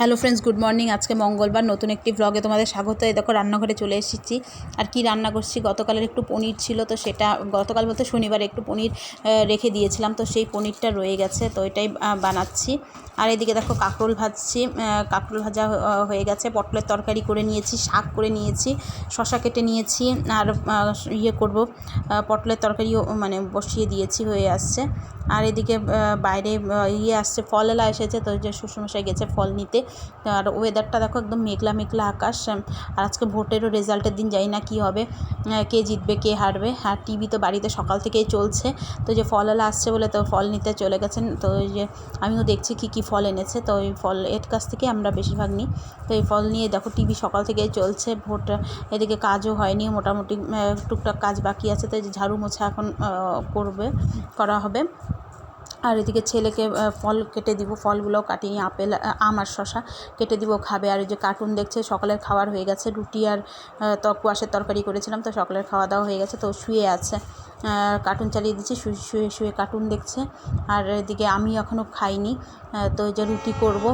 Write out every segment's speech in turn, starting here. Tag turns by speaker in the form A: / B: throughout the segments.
A: Hello friends, good morning. আজকে মঙ্গলবার নতুন একটি ব্লগে তোমাদের স্বাগত। এই দেখো, রান্নাঘরে চলে এসেছি। আর কি রান্না করছি? গতকালের একটু পনির ছিল, তো সেটা গতকাল বলতে শনিবার একটু পনির রেখে দিয়েছিলাম, তো সেই পনিরটা রয়ে গেছে, তো এটাই বানাচ্ছি। আর এদিকে দেখো, কাঁকরোল ভাজছি কাঁকরোল ভাজা হয়ে গেছে। পটলের তরকারি করে নিয়েছি, শাক করে নিয়েছি শশা কেটে নিয়েছি, আর ইয়ে করব পটলের তরকারিও মানে বসিয়ে দিয়েছি, হয়ে আসছে। আর এদিকে বাইরে ইয়ে আসছে ফলেলা এসেছে, তো যে শ্বশুরমশাই গেছে ফল নিতে। আর ওয়েদারটা দেখো একদম মেঘলা মেঘলা আকাশ। আর আজকে ভোটেরও রেজাল্টের দিন, জানি না কী হবে। কে জিতবে, কে হারবে। আর টিভি তো বাড়িতে সকাল থেকেই চলছে। তো যে ফলওয়ালা আসছে বলে তো ফল নিতে চলে গেছেন। তো ওই যে আমিও দেখছি কী কী ফল এনেছে। তো ওই ফল এর কাছ থেকে আমরা বেশিরভাগ নিই। তো এই ফল নিয়ে দেখো টিভি সকাল থেকেই চলছে। ভোট এদিকে কাজও হয়নি। মোটামুটি টুকটাক কাজ বাকি আছে। তো ঝাড়ু মোছা এখন করবে, করা হবে। আর এদিকে ছেলেকে ফল কেটে দিব ফলগুলো কাটিয়ে আপেল আম আর শশা কেটে দিব, খাবে। আর এই যে কার্টুন দেখছে, সকালের খাবার হয়ে গেছে। রুটি আর কুয়াশের তরকারি করেছিলাম, তো সকালের খাওয়া দাওয়া হয়ে গেছে, তো শুয়ে আছে। কার্টুন চালিয়ে দিচ্ছি, শুয়ে শুয়ে শুয়ে কার্টুন দেখছে। আর এদিকে আমি এখনও খাইনি তো এই যে রুটি করব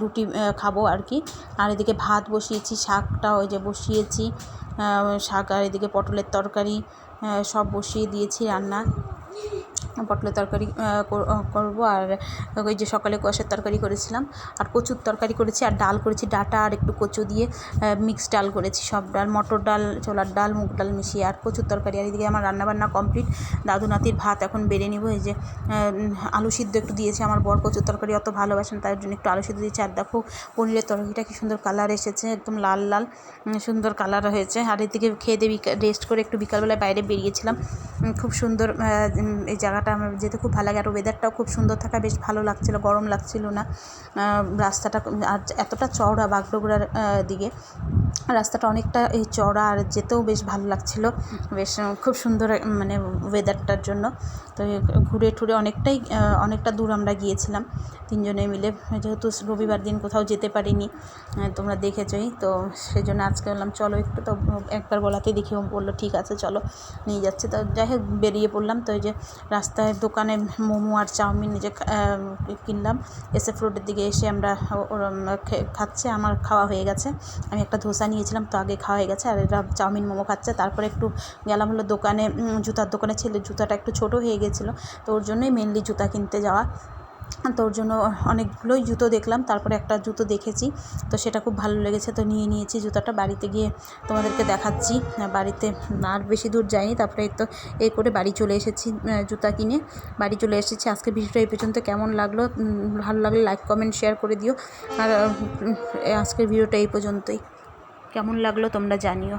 A: রুটি খাব আর কি। আর এদিকে ভাত বসিয়েছি, শাকটা ওই যে বসিয়েছি শাক আর এদিকে পটলের তরকারি সব বসিয়ে দিয়েছি রান্না। পটলের তরকারি করব। আর ওই যে সকালে কোয়াশের তরকারি করেছিলাম। আর কচুর তরকারি করেছি, আর ডাল করেছি। ডাটা আর একটু কচু দিয়ে মিক্স ডাল করেছি। সব ডাল, মটর ডাল, ছোলার ডাল, মুগ ডাল মিশিয়ে, আর কচুর তরকারি। আর এদিকে আমার রান্নাবান্না কমপ্লিট দাদু নাতির ভাত এখন বেড়ে নিব। এই যে আলু সিদ্ধ একটু দিয়েছে আমার বর। কচুর তরকারি অত ভালোবাসেন তার জন্য একটু আলু সিদ্ধ দিয়েছি। আর দেখো, পনিরের তরকারিটা কি সুন্দর কালার এসেছে, একদম লাল লাল সুন্দর কালার হয়েছে। আর এদিকে খেয়ে দিয়ে রেস্ট করে একটু বিকালবেলায় বাইরে বেরিয়েছিলাম। খুব সুন্দর এই জায়গাটা। আমার যেতে খুব ভালো লাগে আর ওয়েদারটাও খুব সুন্দর থাকা বেশ ভালো লাগছিল, গরম লাগছিল না। রাস্তাটা আর এতটা চওড়া বাগডোগরার দিকে। রাস্তাটা অনেকটা এই চওড়া আর যেতেও বেশ ভালো লাগছিল। বেশ খুব সুন্দর মানে ওয়েদারটার জন্য। তো ঘুরে টুরে অনেকটাই অনেকটা দূর আমরা গিয়েছিলাম তিনজনে মিলে। যেহেতু রবিবার দিন কোথাও যেতে পারিনি তোমরা দেখেছই। তো সেই জন্য আজকে বললাম, চলো একটু তো একবার বলাতে দেখি। বলল, ঠিক আছে, চলো। নিয়ে যাচ্ছে। তো যাই হোক, বেরিয়ে পড়লাম। তো ওই যে রাস্তায় দোকানে মোমো আর চাউমিন নিজে কিনলাম। এসে ফ্রুটের দিকে এসে আমরা খাচ্ছে। আমার খাওয়া হয়ে গেছে। আমি একটা ধোসা নিয়েছিলাম, তো আগে খাওয়া হয়ে গেছে। আর এরা চাউমিন, মোমো খাচ্ছে। তারপরে একটু গেলাম হলো দোকানে জুতার দোকানে। ছেলে জুতাটা একটু ছোট হয়ে গেছিল, তো ওর জন্যই মেনলি জুতা কিনতে যাওয়া। তো ওর জন্য অনেকগুলোই জুতো দেখলাম, তারপরে একটা জুতো দেখেছি। তো সেটা খুব ভালো লেগেছে, তো নিয়ে নিয়েছি জুতোটা। বাড়িতে গিয়ে তোমাদেরকে দেখাচ্ছি। বাড়িতে আর বেশি দূর যাইনি, তারপরে তো এই করে বাড়ি চলে এসেছি জুতা কিনে। বাড়ি চলে এসেছি। আজকে ভিডিওটা এই পর্যন্ত, কেমন লাগল? ভালো লাগলে লাইক, কমেন্ট, শেয়ার করে দিও। আর আজকের ভিডিওটা এই পর্যন্তই। কেমন লাগল তোমরা জানিও।